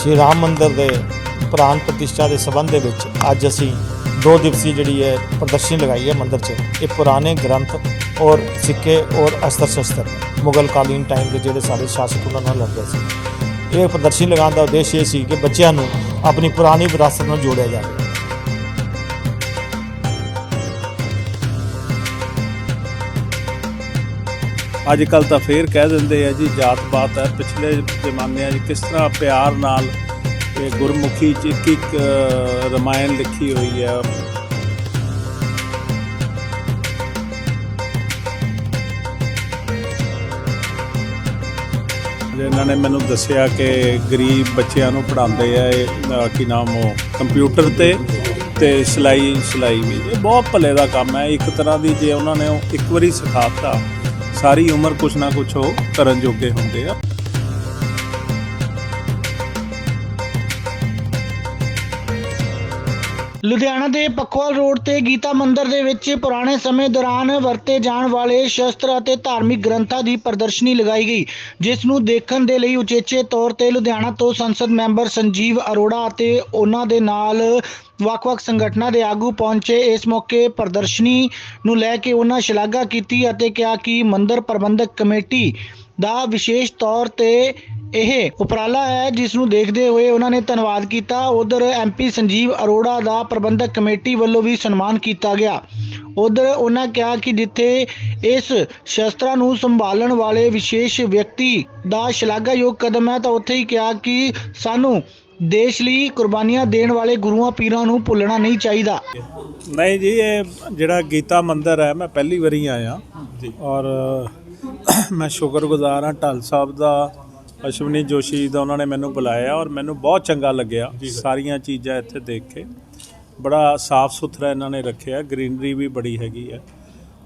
ਸ਼੍ਰੀ ਰਾਮ ਮੰਦਿਰ ਦੇ ਪ੍ਰਾਣ ਪ੍ਰਤਿਸ਼ਠਾ ਦੇ ਸਬੰਧ ਦੇ ਵਿੱਚ ਅੱਜ ਅਸੀਂ ਦੋ ਦਿਵਸੀ ਜਿਹੜੀ ਹੈ ਪ੍ਰਦਰਸ਼ਨੀ ਲਗਾਈ ਹੈ ਮੰਦਿਰ 'ਚ। ਇਹ ਪੁਰਾਣੇ ਗ੍ਰੰਥ ਔਰ ਸਿੱਕੇ ਔਰ ਅਸਤਰ ਸ਼ਸਤਰ ਮੁਗਲ ਕਾਲੀਨ ਟਾਈਮ ਦੇ ਜਿਹੜੇ ਸਾਡੇ ਸ਼ਾਸਕ ਉਹਨਾਂ ਨਾਲ ਲੜਦੇ ਸੀ। ਇਹ ਪ੍ਰਦਰਸ਼ਨੀ ਲਗਾਉਣ ਦਾ ਉਦੇਸ਼ ਇਹ ਸੀ ਕਿ ਬੱਚਿਆਂ ਨੂੰ ਆਪਣੀ ਪੁਰਾਣੀ ਵਿਰਾਸਤ ਨਾਲ ਜੋੜਿਆ ਜਾਵੇ। ਅੱਜ ਕੱਲ ਤਾਂ ਫੇਰ ਕਹਿ ਦਿੰਦੇ ਆ ਜੀ ਜਾਤ ਪਾਤ ਹੈ, ਪਿਛਲੇ ਜ਼ਮਾਨਿਆਂ 'ਚ ਕਿਸ ਤਰ੍ਹਾਂ ਪਿਆਰ ਨਾਲ ਇਹ ਗੁਰਮੁਖੀ 'ਚ ਇੱਕ ਇੱਕ ਰਮਾਇਣ ਲਿਖੀ ਹੋਈ ਹੈ। ਇਹਨਾਂ ਨੇ ਮੈਨੂੰ ਦੱਸਿਆ ਕਿ ਗਰੀਬ ਬੱਚਿਆਂ ਨੂੰ ਪੜ੍ਹਾਉਂਦੇ ਆ ਇਹ ਕੀ ਨਾਮ ਉਹ, ਕੰਪਿਊਟਰ ਤੇ ਤੇ ਸਿਲਾਈ ਸਿਲਾਈ ਵੀ। ਇਹ ਬਹੁਤ ਭਲੇ ਦਾ ਕੰਮ ਹੈ। ਇੱਕ ਤਰ੍ਹਾਂ ਦੀ ਜੇ ਉਹਨਾਂ ਨੇ ਉਹ ਇੱਕ ਵਾਰੀ ਸਿਖਾਤਾ ਸਾਰੀ ਉਮਰ ਕੁਛ ਨਾ ਕੁਛ ਉਹ ਕਰਨ ਜੋਗੇ ਹੁੰਦੇ ਆ। ਲੁਧਿਆਣਾ ਦੇ ਪਖਵਾਲ ਰੋਡ ਤੇ ਗੀਤਾ ਮੰਦਿਰ ਦੇ ਵਿੱਚ ਪੁਰਾਣੇ ਸਮੇਂ ਦੌਰਾਨ ਵਰਤੇ ਜਾਣ ਵਾਲੇ ਸ਼ਸਤਰ ਅਤੇ ਧਾਰਮਿਕ ਗ੍ਰੰਥਾਂ ਦੀ ਪ੍ਰਦਰਸ਼ਨੀ ਲਗਾਈ ਗਈ, ਜਿਸ ਨੂੰ ਦੇਖਣ ਦੇ ਲਈ ਉਚੇਚੇ ਤੌਰ ਤੇ ਲੁਧਿਆਣਾ ਤੋਂ ਸੰਸਦ ਮੈਂਬਰ ਸੰਜੀਵ ਅਰੋੜਾ ਅਤੇ ਉਹਨਾਂ ਦੇ ਨਾਲ ਵੱਖ-ਵੱਖ ਸੰਗਠਨਾਂ ਦੇ ਆਗੂ ਪਹੁੰਚੇ। ਇਸ ਮੌਕੇ ਪ੍ਰਦਰਸ਼ਨੀ ਨੂੰ ਲੈ ਕੇ ਉਹਨਾਂ ਸ਼ਲਾਘਾ ਕੀਤੀ ਅਤੇ ਕਿਹਾ ਕਿ ਮੰਦਿਰ ਪ੍ਰਬੰਧਕ ਕਮੇਟੀ ਦਾ ਵਿਸ਼ੇਸ਼ ਤੌਰ ਤੇ ਇਹ ਉਪਰਾਲਾ ਹੈ ਜਿਸ ਨੂੰ ਦੇਖਦੇ ਹੋਏ ਉਹਨਾਂ ਨੇ ਧੰਨਵਾਦ ਕੀਤਾ। ਉਧਰ ਐਮਪੀ ਸੰਜੀਵ ਅਰੋੜਾ ਦਾ ਪ੍ਰਬੰਧਕ ਕਮੇਟੀ ਵੱਲੋਂ ਵੀ ਸਨਮਾਨ ਕੀਤਾ ਗਿਆ। ਉਧਰ ਉਹਨਾਂ ਕਿਹਾ ਕਿ ਜਿੱਥੇ ਇਸ ਸ਼ਸਤਰਾਂ ਨੂੰ ਸੰਭਾਲਣ ਵਾਲੇ ਵਿਸ਼ੇਸ਼ ਵਿਅਕਤੀ ਦਾ ਸ਼ਲਾਘਾਯੋਗ ਕਦਮ ਹੈ ਤਾਂ ਉੱਥੇ ਹੀ ਕਿਹਾ ਕਿ ਸਾਨੂੰ ਦੇਸ਼ ਲਈ ਕੁਰਬਾਨੀਆਂ ਦੇਣ ਵਾਲੇ ਗੁਰੂਆਂ ਪੀਰਾਂ ਨੂੰ ਭੁੱਲਣਾ ਨਹੀਂ ਚਾਹੀਦਾ। ਨਹੀਂ ਜੀ ਇਹ ਜਿਹੜਾ ਗੀਤਾ ਮੰਦਿਰ ਹੈ ਮੈਂ ਪਹਿਲੀ ਵਾਰੀ ਆਇਆ। ਔਰ ਮੈਂ ਸ਼ੁਕਰਗੁਜ਼ਾਰ ਹਾਂ ਢੱਲ ਸਾਹਿਬ ਦਾ ਅਸ਼ਵਨੀ ਜੋਸ਼ੀ ਦਾ ਉਹਨਾਂ ਨੇ ਮੈਨੂੰ ਬੁਲਾਇਆ ਔਰ ਮੈਨੂੰ ਬਹੁਤ ਚੰਗਾ ਲੱਗਿਆ ਸਾਰੀਆਂ ਚੀਜ਼ਾਂ ਇੱਥੇ ਦੇਖ ਕੇ। ਬੜਾ ਸਾਫ਼ ਸੁਥਰਾ ਇਹਨਾਂ ਨੇ ਰੱਖਿਆ ਗ੍ਰੀਨਰੀ ਵੀ ਬੜੀ ਹੈਗੀ ਹੈ।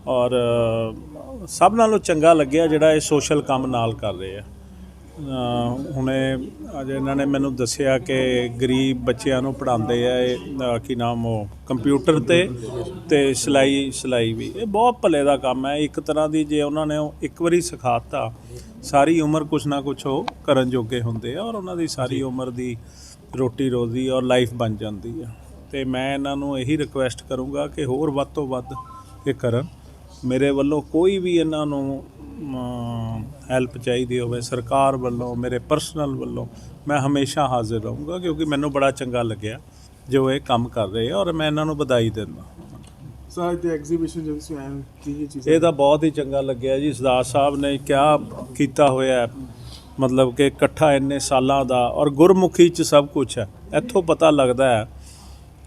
ਔਰ ਸਭ ਨਾਲੋਂ ਚੰਗਾ ਲੱਗਿਆ ਜਿਹੜਾ ਇਹ ਸੋਸ਼ਲ ਕੰਮ ਨਾਲ ਕਰ ਰਹੇ ਆ। ਹੁਣੇ ਅੱਜ ਇਹਨਾਂ ਨੇ ਮੈਨੂੰ ਦੱਸਿਆ ਕਿ ਗਰੀਬ ਬੱਚਿਆਂ ਨੂੰ ਪੜ੍ਹਾਉਂਦੇ ਆ ਇਹ ਕੀ ਨਾਮ ਉਹ, ਕੰਪਿਊਟਰ ਤੇ ਤੇ ਸਿਲਾਈ ਸਿਲਾਈ ਵੀ। ਇਹ ਬਹੁਤ ਭਲੇ ਦਾ ਕੰਮ ਹੈ। ਇੱਕ ਤਰ੍ਹਾਂ ਦੀ ਜੇ ਉਹਨਾਂ ਨੇ ਉਹ ਇੱਕ ਵਾਰੀ ਸਿਖਾਤਾ, ਸਾਰੀ ਉਮਰ ਕੁਛ ਨਾ ਕੁਛ ਉਹ ਕਰਨ ਜੋਗੇ ਹੁੰਦੇ ਆ ਔਰ ਉਹਨਾਂ ਦੀ ਸਾਰੀ ਉਮਰ ਦੀ ਰੋਟੀ ਰੋਜ਼ੀ ਔਰ ਲਾਈਫ ਬਣ ਜਾਂਦੀ ਆ। ਤੇ ਮੈਂ ਇਹਨਾਂ ਨੂੰ ਇਹੀ ਰਿਕੁਐਸਟ ਕਰੂੰਗਾ ਕਿ ਹੋਰ ਵੱਧ ਤੋਂ ਵੱਧ ਇਹ ਕਰਨ। ਮੇਰੇ ਵੱਲੋਂ ਕੋਈ ਵੀ ਇਹਨਾਂ ਨੂੰ ਹੈਲਪ ਚਾਹੀਦੀ ਹੋਵੇ ਸਰਕਾਰ ਵੱਲੋਂ ਮੇਰੇ ਪਰਸਨਲ ਵੱਲੋਂ ਮੈਂ ਹਮੇਸ਼ਾ ਹਾਜ਼ਰ ਰਹੂੰਗਾ ਕਿਉਂਕਿ ਮੈਨੂੰ ਬੜਾ ਚੰਗਾ ਲੱਗਿਆ ਜੋ ਇਹ ਕੰਮ ਕਰ ਰਹੇ ਆ ਔਰ ਮੈਂ ਇਹਨਾਂ ਨੂੰ ਵਧਾਈ ਦਿੰਦਾ ਸਰ ਤੇ ਐਗਜ਼ੀਬਿਸ਼ਨ ਆਏ ਹੋ, ਕੀ ਚੀਜ਼ਾਂ? ਇਹ ਤਾਂ ਬਹੁਤ ਹੀ ਚੰਗਾ ਲੱਗਿਆ ਜੀ। ਸਰਦਾਰ ਸਾਹਿਬ ਨੇ ਕਿਆ ਕੀਤਾ ਹੋਇਆ ਹੈ। ਮਤਲਬ ਕਿ ਇਕੱਠਾ ਇੰਨੇ ਸਾਲਾਂ ਦਾ ਔਰ ਗੁਰਮੁਖੀ ਚ ਸਭ ਕੁਝ ਹੈ। ਇੱਥੋਂ ਪਤਾ ਲੱਗਦਾ ਹੈ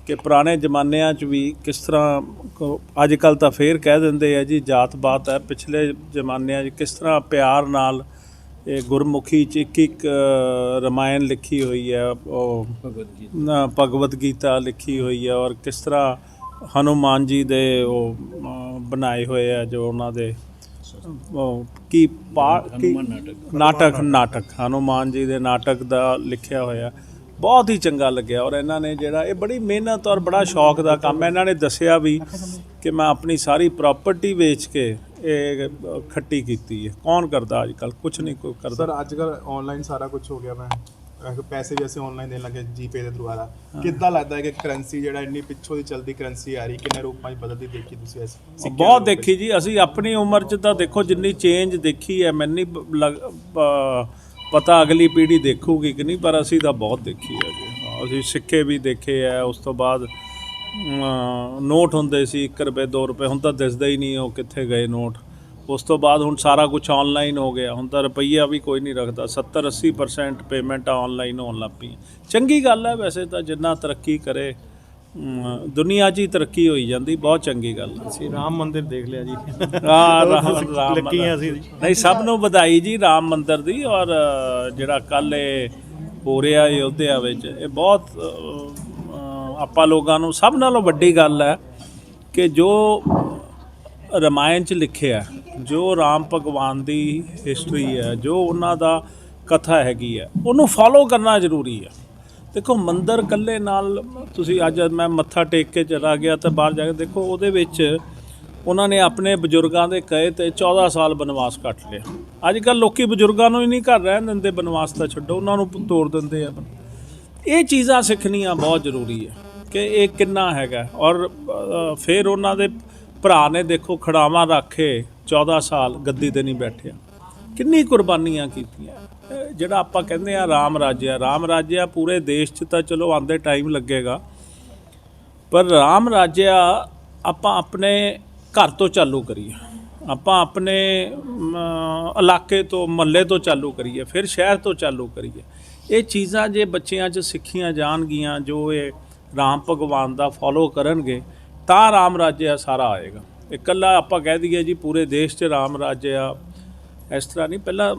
ਕਿ ਪੁਰਾਣੇ ਜ਼ਮਾਨਿਆਂ 'ਚ ਵੀ ਕਿਸ ਤਰ੍ਹਾਂ ਅੱਜ ਕੱਲ ਤਾਂ ਫੇਰ ਕਹਿ ਦਿੰਦੇ ਆ ਜੀ ਜਾਤ ਪਾਤ ਹੈ। ਪਿਛਲੇ ਜ਼ਮਾਨਿਆਂ 'ਚ ਕਿਸ ਤਰ੍ਹਾਂ ਪਿਆਰ ਨਾਲ ਇਹ ਗੁਰਮੁਖੀ 'ਚ ਇੱਕ ਇੱਕ ਰਮਾਇਣ ਲਿਖੀ ਹੋਈ ਹੈ ਉਹ ਨਾ ਭਗਵਦ ਗੀਤਾ ਲਿਖੀ ਹੋਈ ਹੈ ਔਰ ਕਿਸ ਤਰ੍ਹਾਂ ਹਨੂਮਾਨ ਜੀ ਦੇ ਉਹ ਬਣਾਏ ਹੋਏ ਆ ਜੋ ਉਹਨਾਂ ਦੇ ਕੀ ਪਾ ਕੀ ਨਾਟਕ ਨਾਟਕ। ਹਨੂਮਾਨ ਜੀ ਦੇ ਨਾਟਕ ਦਾ ਲਿਖਿਆ ਹੋਇਆ। ਬਹੁਤ ਹੀ ਚੰਗਾ ਲੱਗਿਆ ਔਰ ਇਹਨਾਂ ਨੇ ਜਿਹੜਾ ਇਹ ਬੜੀ ਮਿਹਨਤ ਔਰ ਬੜਾ ਸ਼ੌਕ ਦਾ ਕੰਮ ਹੈ। ਇਹਨਾਂ ਨੇ ਦੱਸਿਆ ਵੀ ਕਿ ਮੈਂ ਆਪਣੀ ਸਾਰੀ ਪ੍ਰਾਪਰਟੀ ਵੇਚ ਕੇ ਇਹ ਖੱਟੀ ਕੀਤੀ ਹੈ। ਕੌਣ ਕਰਦਾ ਅੱਜ ਕੱਲ ਕੁਝ ਨਹੀਂ ਕੋਈ ਕਰਦਾ। ਸਰ ਅੱਜ ਕੱਲ ਆਨਲਾਈਨ ਸਾਰਾ ਕੁਝ ਹੋ ਗਿਆ ਮੈਂ। ਪੈਸੇ ਵੀ ਅਸੀਂ ਆਨਲਾਈਨ ਦੇਣ ਲੱਗੇ ਜੀਪੇ ਦੇ ਥਰੂ ਆਦਾ ਕਿੱਦਾਂ ਲੱਗਦਾ ਹੈ ਕਿ ਕਰੰਸੀ ਜਿਹੜਾ ਇੰਨੀ ਪਿੱਛੋਂ ਦੀ ਚਲਦੀ ਕਰੰਸੀ ਆ ਰਹੀ ਕਿੰਨੇ ਰੂਪਾਂ 'ਚ ਬਦਲਦੀ ਦੇਖੀ ਤੁਸੀਂ ਇਸ ਬਹੁਤ ਦੇਖੀ ਜੀ ਅਸੀਂ ਆਪਣੀ ਉਮਰ 'ਚ ਤਾਂ ਦੇਖੋ ਜਿੰਨੀ ਚੇਂਜ ਦੇਖੀ ਹੈ ਮੈਨੂੰ ਪਤਾ ਅਗਲੀ ਪੀੜ੍ਹੀ ਦੇਖੂਗੀ ਕਿ ਨਹੀਂ, ਪਰ ਅਸੀਂ ਤਾਂ ਬਹੁਤ ਦੇਖੀ ਹੈ ਜੀ। ਅਸੀਂ ਸਿੱਕੇ ਵੀ ਦੇਖੇ ਆ ਉਸ ਤੋਂ ਬਾਅਦ ਨੋਟ ਹੁੰਦੇ ਸੀ 1 ਰੁਪਏ 2 ਰੁਪਏ, ਹੁਣ ਤਾਂ ਦਿਸਦਾ ਹੀ ਨਹੀਂ ਉਹ ਕਿੱਥੇ ਗਏ ਨੋਟ। ਉਸ ਤੋਂ ਬਾਅਦ ਹੁਣ ਸਾਰਾ ਕੁਝ ਆਨਲਾਈਨ ਹੋ ਗਿਆ, ਹੁਣ ਤਾਂ ਰੁਪਈਆ ਵੀ ਕੋਈ ਨਹੀਂ ਰੱਖਦਾ 70 80% ਪੇਮੈਂਟ ਆਨਲਾਈਨ ਹੋਣ ਲੱਗ ਪਈ ਚੰਗੀ ਗੱਲ ਹੈ ਵੈਸੇ ਤਾਂ, ਜਿੰਨਾ ਤਰੱਕੀ ਕਰੇ ਦੁਨੀਆ 'ਚ ਹੀ ਤਰੱਕੀ ਹੋਈ ਜਾਂਦੀ ਬਹੁਤ ਚੰਗੀ ਗੱਲ ਹੈ ਅਸੀਂ ਰਾਮ ਮੰਦਿਰ ਦੇਖ ਲਿਆ ਜੀ। ਹਾਂ ਰਾਮ ਰਾਮ ਲੱਕੀਆਂ ਸੀ ਨਹੀਂ ਸਭ ਨੂੰ ਵਧਾਈ ਜੀ ਰਾਮ ਮੰਦਿਰ ਦੀ ਔਰ ਜਿਹੜਾ ਕੱਲ ਇਹ ਹੋ ਰਿਹਾ ਅਯੋਧਿਆ ਵਿੱਚ ਇਹ ਬਹੁਤ ਅ, ਅ, ਆਪਾਂ ਲੋਕਾਂ ਨੂੰ ਸਭ ਨਾਲੋਂ ਵੱਡੀ ਗੱਲ ਹੈ ਕਿ ਜੋ ਰਮਾਇਣ ਚ ਲਿਖਿਆ ਜੋ ਰਾਮ ਭਗਵਾਨ ਦੀ ਹਿਸਟਰੀ ਹੈ ਜੋ ਉਹਨਾਂ ਦਾ ਕਥਾ ਹੈਗੀ ਹੈ ਉਹਨੂੰ ਫੋਲੋ ਕਰਨਾ ਜ਼ਰੂਰੀ ਹੈ। ਦੇਖੋ, ਮੰਦਰ ਕੱਲੇ ਨਾਲ ਤੁਸੀਂ ਅੱਜ ਮੈਂ ਮੱਥਾ ਟੇਕ ਕੇ ਚਲਾ ਗਿਆ ਤਾਂ ਬਾਹਰ ਜਾ ਕੇ ਦੇਖੋ, ਉਹਦੇ ਵਿੱਚ ਉਹਨਾਂ ਨੇ ਆਪਣੇ ਬਜ਼ੁਰਗਾਂ ਦੇ ਕਹੇ ਤੇ 14 ਸਾਲ ਬਨਵਾਸ ਕੱਟ ਲਿਆ। ਅੱਜ ਕੱਲ ਲੋਕੀ ਬਜ਼ੁਰਗਾਂ ਨੂੰ ਹੀ ਨਹੀਂ ਘਰ ਰਹਿਣ ਦਿੰਦੇ, ਬਨਵਾਸ ਤਾਂ ਛੱਡੋ, ਉਹਨਾਂ ਨੂੰ ਤੋੜ ਦਿੰਦੇ ਆ। ਇਹ ਚੀਜ਼ਾਂ ਸਿੱਖਣੀਆਂ ਬਹੁਤ ਜ਼ਰੂਰੀ ਹੈ ਕਿ ਇਹ ਕਿੰਨਾ ਹੈਗਾ। ਔਰ ਫਿਰ ਉਹਨਾਂ ਦੇ ਭਰਾ ਨੇ ਦੇਖੋ, ਖੜਾਵਾਂ ਰੱਖੇ 14 ਸਾਲ ਗੱਦੀ ਤੇ ਨਹੀਂ ਬੈਠਿਆ। ਕਿੰਨੀ ਕੁਰਬਾਨੀਆਂ ਕੀਤੀਆਂ। ਜਿਹੜਾ ਆਪਾਂ ਕਹਿੰਦੇ ਆ ਰਾਮ ਰਾਜਿਆ ਰਾਮ ਰਾਜਿਆ ਪੂਰੇ ਦੇਸ਼ 'ਚ ਤਾਂ ਚਲੋ ਆਂਦੇ ਟਾਈਮ ਲੱਗੇਗਾ। ਪਰ ਰਾਮ ਰਾਜਿਆ ਆਪਾਂ ਆਪਣੇ ਘਰ ਤੋਂ ਚਾਲੂ ਕਰੀਏ। ਆਪਾਂ ਆਪਣੇ ਇਲਾਕੇ ਤੋਂ, ਮਹੱਲੇ ਤੋਂ ਚਾਲੂ ਕਰੀਏ, ਫਿਰ ਸ਼ਹਿਰ ਤੋਂ ਚਾਲੂ ਕਰੀਏ। ਇਹ ਚੀਜ਼ਾਂ ਜੇ ਬੱਚਿਆਂ 'ਚ ਸਿੱਖੀਆਂ ਜਾਣਗੀਆਂ, ਜੋ ਇਹ ਰਾਮ ਭਗਵਾਨ ਦਾ ਫੋਲੋ ਕਰਨਗੇ, ਤਾਂ ਰਾਮ ਰਾਜਿਆ ਸਾਰਾ ਆਏਗਾ। ਇਕੱਲਾ ਆਪਾਂ ਕਹਿ ਦਈਏ ਜੀ ਪੂਰੇ ਦੇਸ਼ 'ਚ ਰਾਮ ਰਾਜਿਆ। ਇਸ ਤਰ੍ਹਾਂ ਨਹੀਂ, ਪਹਿਲਾਂ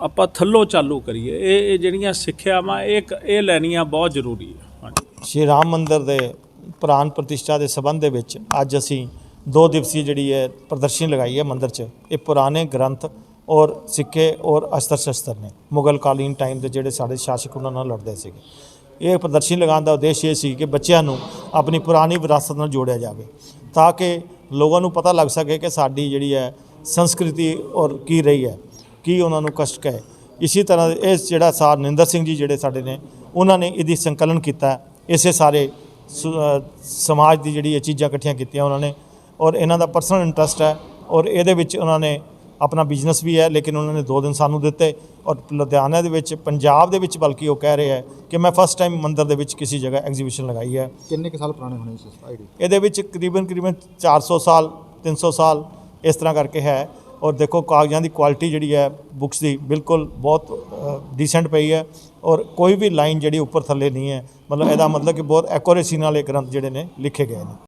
ਆਪਾਂ ਥੱਲੋਂ ਚਾਲੂ ਕਰੀਏ। ਇਹ ਇਹ ਜਿਹੜੀਆਂ ਸਿੱਖਿਆਵਾਂ ਇਹ ਕ- ਇਹ ਲੈਣੀਆਂ ਬਹੁਤ ਜ਼ਰੂਰੀ ਹੈ ਹਾਂਜੀ। ਸ਼੍ਰੀ ਰਾਮ ਮੰਦਿਰ ਦੇ ਪ੍ਰਾਨ ਪ੍ਰਤਿਸ਼ਠਾ ਦੇ ਸਬੰਧ ਦੇ ਵਿੱਚ ਅੱਜ ਅਸੀਂ ਦੋ ਦਿਵਸੀ ਜਿਹੜੀ ਹੈ ਪ੍ਰਦਰਸ਼ਨੀ ਲਗਾਈ ਹੈ ਮੰਦਿਰ 'ਚ। ਇਹ ਪੁਰਾਣੇ ਗ੍ਰੰਥ ਔਰ ਸਿੱਕੇ ਔਰ ਅਸਤਰ ਸ਼ਸਤਰ ਨੇ। ਮੁਗਲ ਕਾਲੀਨ ਟਾਈਮ ਦੇ ਜਿਹੜੇ ਸਾਡੇ ਸ਼ਾਸਕ ਉਹਨਾਂ ਨਾਲ ਲੜਦੇ ਸੀਗੇ। ਇਹ ਪ੍ਰਦਰਸ਼ਨੀ ਲਗਾਉਣ ਦਾ ਉਦੇਸ਼ ਇਹ ਸੀ ਕਿ ਬੱਚਿਆਂ ਨੂੰ ਆਪਣੀ ਪੁਰਾਣੀ ਵਿਰਾਸਤ ਨਾਲ ਜੋੜਿਆ ਜਾਵੇ ਤਾਂ ਕਿ ਲੋਕਾਂ ਨੂੰ ਪਤਾ ਲੱਗ ਸਕੇ ਕਿ ਸਾਡੀ ਜਿਹੜੀ ਹੈ ਸੰਸਕ੍ਰਿਤੀ ਔਰ ਕੀ ਰਹੀ ਹੈ। ਕੀ ਉਹਨਾਂ ਨੂੰ ਕਸ਼ਟ ਹੈ ਇਸੇ ਤਰ੍ਹਾਂ ਇਹ ਜਿਹੜਾ ਸਾਰ ਨਿੰਦਰ ਸਿੰਘ ਜੀ ਜਿਹੜੇ ਸਾਡੇ ਨੇ ਉਹਨਾਂ ਨੇ ਇਹਦੀ ਸੰਕਲਨ ਕੀਤਾ। ਇਸੇ ਸਾਰੇ ਸਮਾਜ ਦੀ ਜਿਹੜੀ ਇਹ ਚੀਜ਼ਾਂ ਇਕੱਠੀਆਂ ਕੀਤੀਆਂ ਉਹਨਾਂ ਨੇ ਔਰ ਇਹਨਾਂ ਦਾ ਪਰਸਨਲ ਇੰਟਰਸਟ ਹੈ ਔਰ ਇਹਦੇ ਵਿੱਚ ਉਹਨਾਂ ਨੇ ਆਪਣਾ ਬਿਜ਼ਨਸ ਵੀ ਹੈ ਲੇਕਿਨ ਉਹਨਾਂ ਨੇ 2 ਦਿਨ ਸਾਨੂੰ ਦਿੱਤੇ ਔਰ ਲੁਧਿਆਣਾ ਦੇ ਵਿੱਚ ਪੰਜਾਬ ਦੇ ਵਿੱਚ ਬਲਕਿ ਉਹ ਕਹਿ ਰਹੇ ਹੈ ਕਿ ਮੈਂ ਫਸਟ ਟਾਈਮ ਮੰਦਿਰ ਦੇ ਵਿੱਚ ਕਿਸੇ ਜਗ੍ਹਾ ਐਗਜ਼ੀਬਿਸ਼ਨ ਲਗਾਈ ਹੈ। ਕਿੰਨੇ ਕੁ ਸਾਲ ਪੁਰਾਣੇ ਹੋਣੇ ਇਸ ਆਈਡੀ? ਇਹਦੇ ਵਿੱਚ ਕਰੀਬਨ ਕਰੀਬਨ 400 ਸਾਲ 300 ਸਾਲ ਇਸ ਤਰ੍ਹਾਂ ਕਰਕੇ ਹੈ। ਔਰ ਦੇਖੋ ਕਾਗਜ਼ਾਂ ਦੀ ਕੁਆਲਿਟੀ ਜਿਹੜੀ ਹੈ ਬੁੱਕਸ ਦੀ ਬਿਲਕੁਲ ਬਹੁਤ ਡੀਸੈਂਟ ਪਈ ਹੈ ਔਰ ਕੋਈ ਵੀ ਲਾਈਨ ਜਿਹੜੀ ਉੱਪਰ ਥੱਲੇ ਨਹੀਂ ਹੈ। ਮਤਲਬ ਇਹਦਾ ਮਤਲਬ ਕਿ ਬਹੁਤ ਐਕੋਰੇਸੀ ਨਾਲ ਇਹ ਗ੍ਰੰਥ ਜਿਹੜੇ ਨੇ ਲਿਖੇ ਗਏ ਨੇ।